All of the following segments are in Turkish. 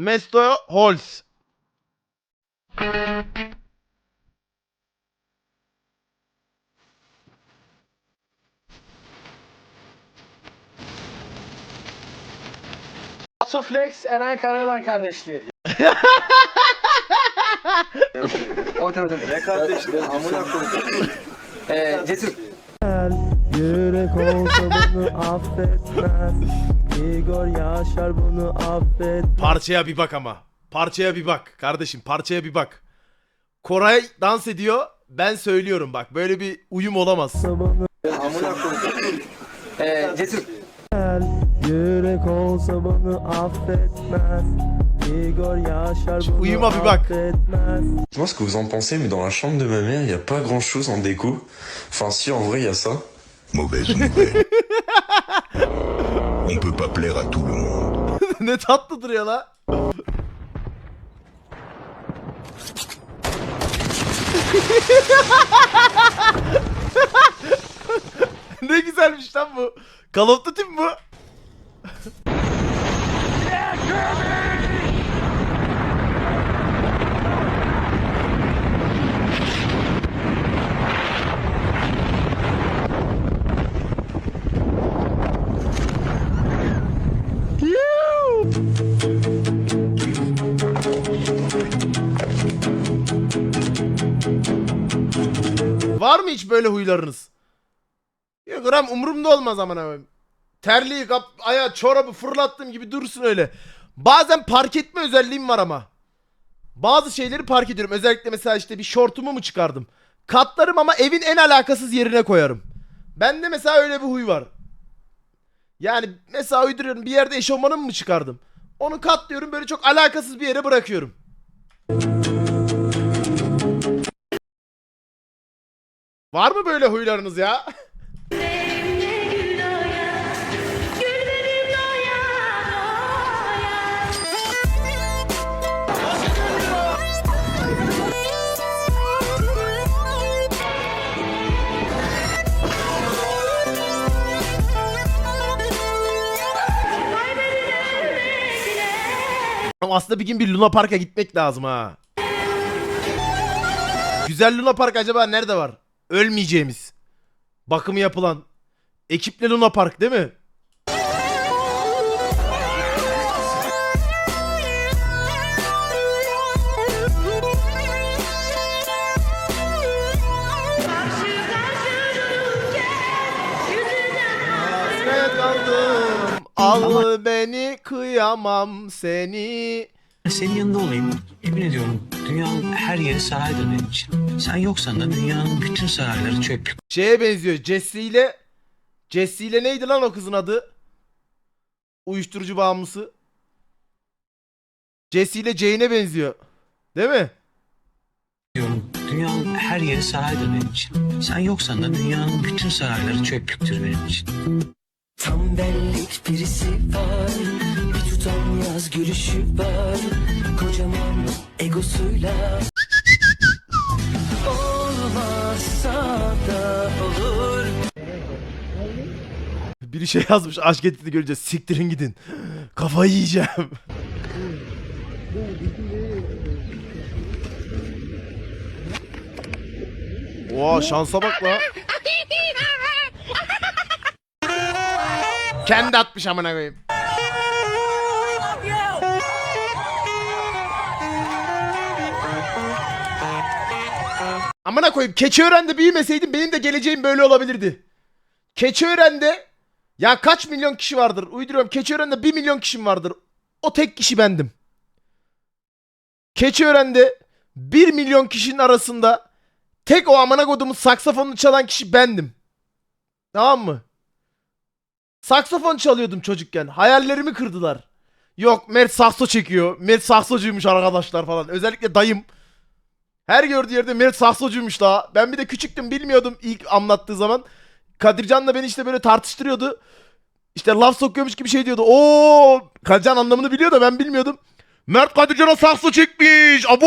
Mesto Holz. Suflex Eren Karadan kardeşliği. o tabii tabii. Ne kardeşliği amına koyayım. Ee, Cesur. Yürek olsa bunu affetmez Igor Yaşar bunu affetmez Parçaya bir bak ama. Parçaya bir bak kardeşim parçaya bir bak. Koray dans ediyor. Ben söylüyorum bak böyle bir uyum olamaz. Amına koyayım. Ee, Cesur. Yürek olsa bunu affetmez Igor Yaşar bunu uyuma bir bak. affetmez Moi, ce que vous en pensez, mais dans la chambre de ma mère, il n'y a pas grand chose en déco. Enfin, si, en vrai, il y a ça. Mauvaise nouvelle. On peut pas plaire à tout le monde. ne tatlıdır ya la. ne güzelmiş lan bu. Call of Duty mi bu? Hiç böyle huylarınız? Yok gram umurumda olmaz aman abim. Terliği kap, aya çorabı fırlattığım gibi dursun öyle. Bazen park etme özelliğim var ama. Bazı şeyleri park ediyorum. Özellikle mesela işte bir şortumu mu çıkardım. Katlarım ama evin en alakasız yerine koyarım. Bende mesela öyle bir huy var. Yani mesela uyduruyorum bir yerde eşofmanımı mı çıkardım? Onu katlıyorum böyle çok alakasız bir yere bırakıyorum. Var mı böyle huylarınız ya? Aslında bir gün bir Luna Park'a gitmek lazım ha. Güzel Luna Park acaba nerede var? Ölmeyeceğimiz. Bakımı yapılan. Ekipli Luna Park değil mi? Al beni kıyamam seni. Senin yanında olayım. Emin ediyorum dünyanın her yeri saraydır benim için. Sen yoksan da dünyanın bütün sarayları çöplük. Şeye benziyor. Jesse ile Jesse ile neydi lan o kızın adı? Uyuşturucu bağımlısı. Jesse ile Jane'e benziyor. Değil mi? Diyorum dünyanın her yeri saraydır benim için. Sen yoksan da dünyanın bütün sarayları çöplüktür benim için. Tam benlik birisi var Bir tutam yaz gülüşü var Kocaman egosuyla Olmazsa da olur Biri şey yazmış aşk ettiğini görünce siktirin gidin. Kafayı yiyeceğim. Oha şansa bak la. Kendi atmış amına koyayım. Amına koyayım Keçiören'de büyümeseydim benim de geleceğim böyle olabilirdi. Keçiören'de ya kaç milyon kişi vardır? Uyduruyorum. Keçiören'de 1 milyon kişim vardır. O tek kişi bendim. Keçiören'de 1 milyon kişinin arasında tek o amına kodumun saksafonunu çalan kişi bendim. Tamam mı? Saksafon çalıyordum çocukken. Hayallerimi kırdılar. Yok Mert sakso çekiyor. Mert saksocuymuş arkadaşlar falan. Özellikle dayım. Her gördüğü yerde Mert saksocuymuş daha. Ben bir de küçüktüm bilmiyordum ilk anlattığı zaman. Kadircan da beni işte böyle tartıştırıyordu. İşte laf sokuyormuş gibi şey diyordu. Oo, Kadircan anlamını biliyor da ben bilmiyordum. Mert Kadircan'a sakso çekmiş. Abo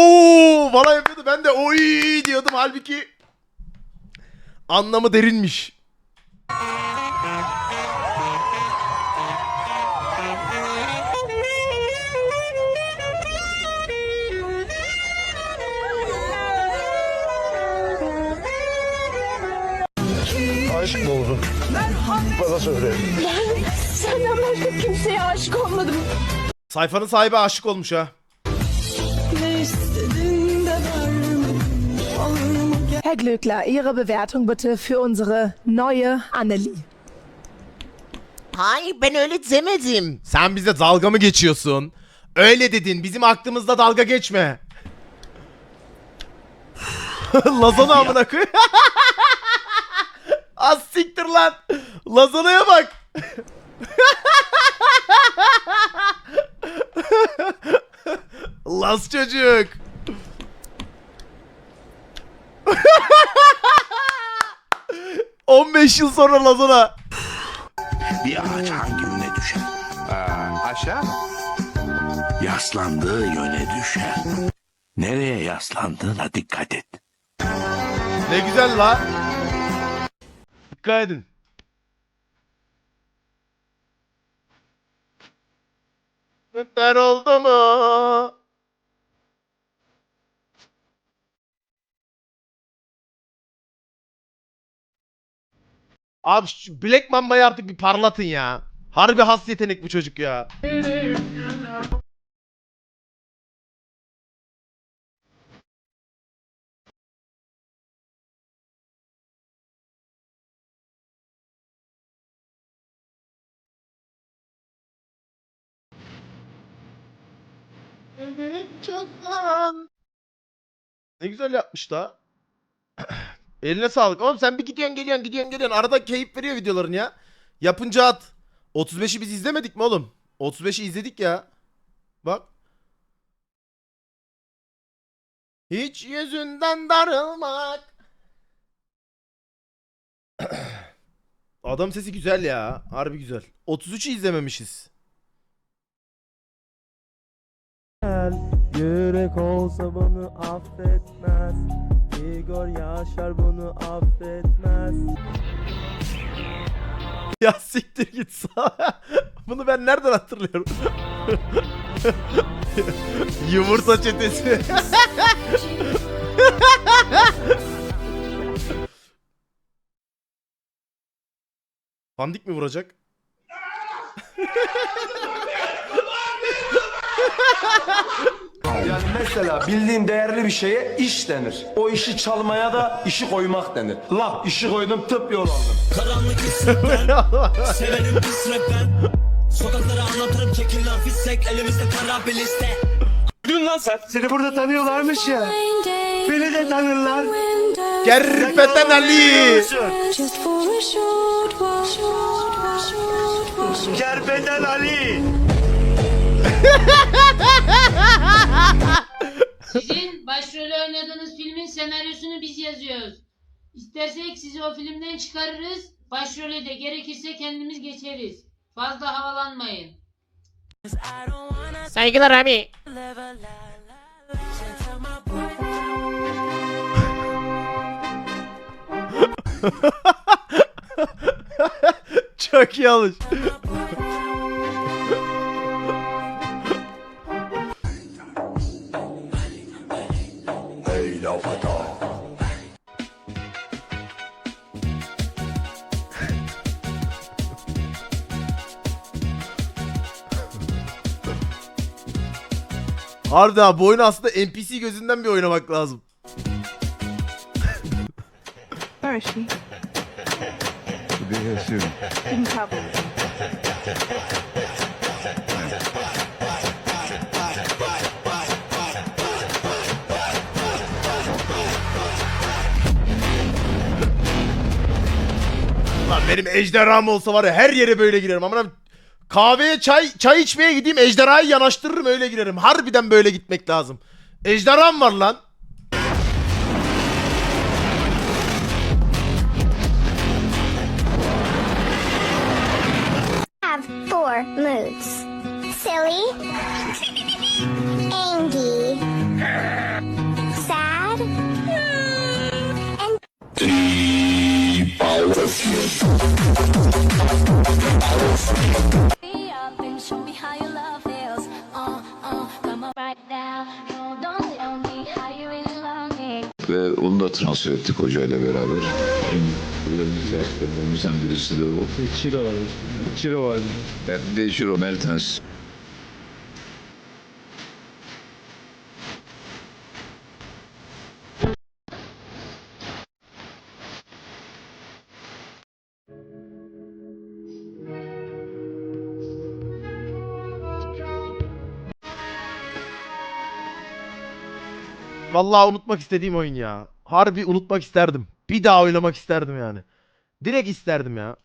falan yapıyordu. Ben de oy diyordum. Halbuki anlamı derinmiş. Aşık mı oldun? Bana söyle. Senden başka kimseye aşık olmadım. Sayfanın sahibi aşık olmuş ha. Herr Glöckler, Ihre Bewertung bitte für unsere neue Annelie. Hayır ben öyle demedim. Sen bize dalga mı geçiyorsun? Öyle dedin. Bizim aklımızda dalga geçme. Lazana amına koy. Az siktir lan. Lazana'ya bak. Las çocuk. ...15 yıl sonra Lazana. Bir ağaç hangi yöne düşer? Aşağı mı? Yaslandığı yöne düşer. Nereye yaslandığına dikkat et. Ne güzel la. Dikkat edin. Süper oldu mu? Abi şu Black Mamba'yı artık bir parlatın ya. Harbi has yetenek bu çocuk ya. Ne güzel yapmış da. Eline sağlık. Oğlum sen bir gidiyorsun geliyorsun gidiyorsun geliyorsun. Arada keyif veriyor videoların ya. Yapınca at. 35'i biz izlemedik mi oğlum? 35'i izledik ya. Bak. Hiç yüzünden darılmak. Adam sesi güzel ya. Harbi güzel. 33'ü izlememişiz. Yürek olsa bunu affetmez Igor Yaşar bunu affetmez Ya siktir git sağa. Bunu ben nereden hatırlıyorum? Yumurta çetesi. Pandik mi vuracak? Yani mesela bildiğin değerli bir şeye iş denir. O işi çalmaya da işi koymak denir. Laf işi koydum tıp yol aldım. Karanlık Severim Sokaklara anlatırım çekin lan fissek Elimizde kara bir liste Dün lan sen. Seni burada tanıyorlarmış ya. Beni de tanırlar. Gerpeten Ali. Kerbeden Ali. Sizin başrolü oynadığınız filmin senaryosunu biz yazıyoruz. İstersek sizi o filmden çıkarırız, başrolü de gerekirse kendimiz geçeriz. Fazla havalanmayın. Saygılar abi. Çok iyi lavada. Harbiden bu oyunu aslında NPC gözünden bir oynamak lazım. Where is she? Didn't tell me. Lan benim ejderham olsa var ya her yere böyle girerim. Ama kahveye çay çay içmeye gideyim ejderhayı yanaştırırım öyle girerim. Harbiden böyle gitmek lazım. Ejderham var lan. moods. Silly, Ve onu da transfer ettik hocayla beraber. arttırdığımızdan birisi de o. Çiro var. Çiro var. Ben de Jiro Mertens. Vallahi unutmak istediğim oyun ya. Harbi unutmak isterdim. Bir daha oynamak isterdim yani. Direkt isterdim ya.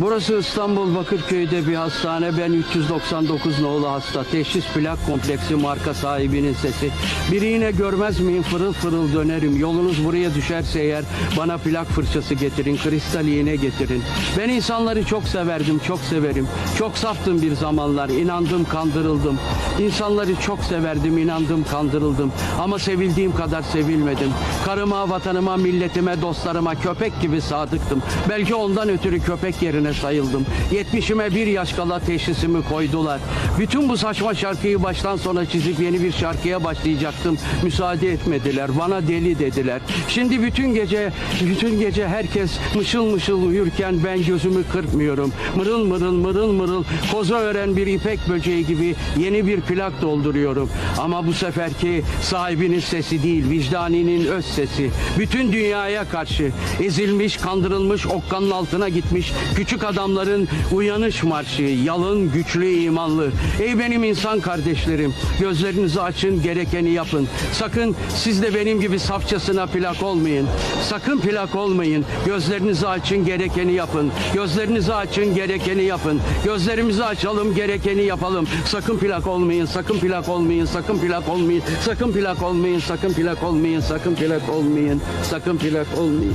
Burası İstanbul Bakırköy'de bir hastane. Ben 399 nolu hasta. Teşhis plak kompleksi marka sahibinin sesi. Biri yine görmez miyim fırıl fırıl dönerim. Yolunuz buraya düşerse eğer bana plak fırçası getirin. Kristal iğne getirin. Ben insanları çok severdim, çok severim. Çok saftım bir zamanlar. inandım, kandırıldım. İnsanları çok severdim, inandım, kandırıldım. Ama sevildiğim kadar sevilmedim. Karıma, vatanıma, milletime, dostlarıma köpek gibi sadıktım. Belki ondan ötürü köpek yerine sayıldım. 70'ime bir yaş kala teşhisimi koydular. Bütün bu saçma şarkıyı baştan sona çizip yeni bir şarkıya başlayacaktım. Müsaade etmediler. Bana deli dediler. Şimdi bütün gece, bütün gece herkes mışıl mışıl uyurken ben gözümü kırpmıyorum. Mırıl mırıl mırıl mırıl koza ören bir ipek böceği gibi yeni bir plak dolduruyorum. Ama bu seferki sahibinin sesi değil, vicdaninin öz sesi. Bütün dünyaya karşı ezilmiş, kandırılmış, okkanın altına gitmiş küçük adamların uyanış marşı, yalın, güçlü, imanlı. Ey benim insan kardeşlerim, gözlerinizi açın, gerekeni yapın. Sakın siz de benim gibi safçasına plak olmayın. Sakın plak olmayın. Gözlerinizi açın, gerekeni yapın. Gözlerinizi açın, gerekeni yapın. Gözlerimizi açalım, gerekeni yapalım. Sakın plak olmayın, sakın plak olmayın, sakın plak olmayın, sakın plak olmayın, sakın plak olmayın, sakın plak olmayın, sakın plak olmayın.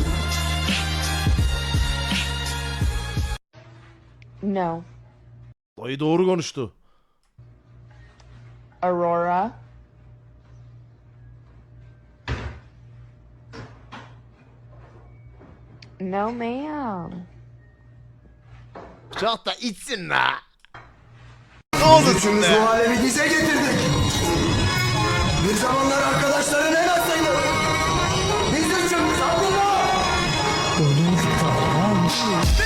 No. Dayı doğru konuştu. Aurora. No ma'am. Çok da içsin la. Ne olursun be. bu hale bize getirdik. Bir zamanlar arkadaşların en azıydı. Biz için Abdullah. Mert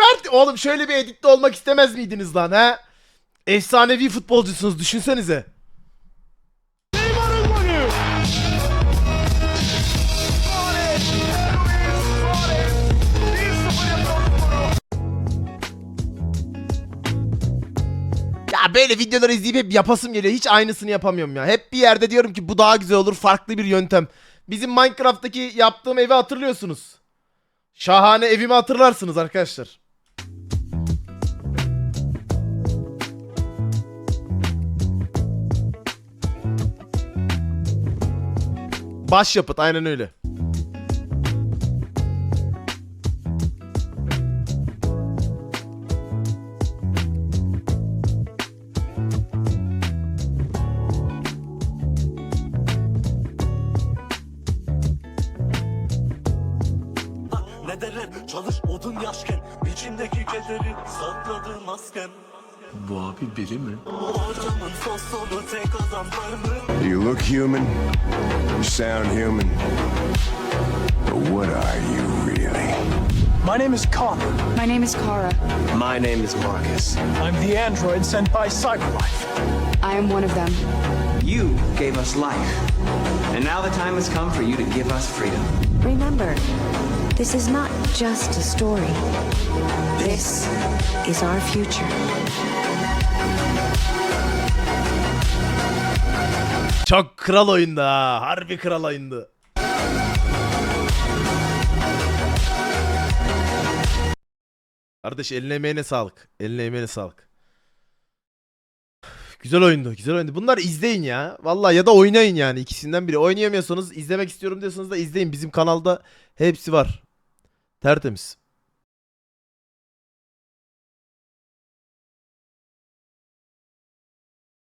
Mert oğlum şöyle bir editte olmak istemez miydiniz lan ha? Efsanevi futbolcusunuz düşünsenize. Ya böyle videoları izleyip hep yapasım geliyor. Hiç aynısını yapamıyorum ya. Hep bir yerde diyorum ki bu daha güzel olur. Farklı bir yöntem. Bizim Minecraft'taki yaptığım evi hatırlıyorsunuz. Şahane evimi hatırlarsınız arkadaşlar. Başyapıt aynen öyle. Ne derler çalış odun yaşken içindeki kederi sakladığım masken Bu abi biri mi? Ortamın fosforu tek adam var mı? You look human. You sound human. But what are you really? My name is Connor. My name is Kara. My name is Marcus. I'm the android sent by Cyberlife. I am one of them. You gave us life. And now the time has come for you to give us freedom. Remember, this is not just a story. This is our future. Çok kral oyunda ha. Harbi kral oyundu. Kardeş eline emeğine sağlık. Eline emeğine sağlık. Güzel oyundu. Güzel oyundu. Bunları izleyin ya. Vallahi ya da oynayın yani. ikisinden biri. Oynayamıyorsanız izlemek istiyorum diyorsanız da izleyin. Bizim kanalda hepsi var. Tertemiz.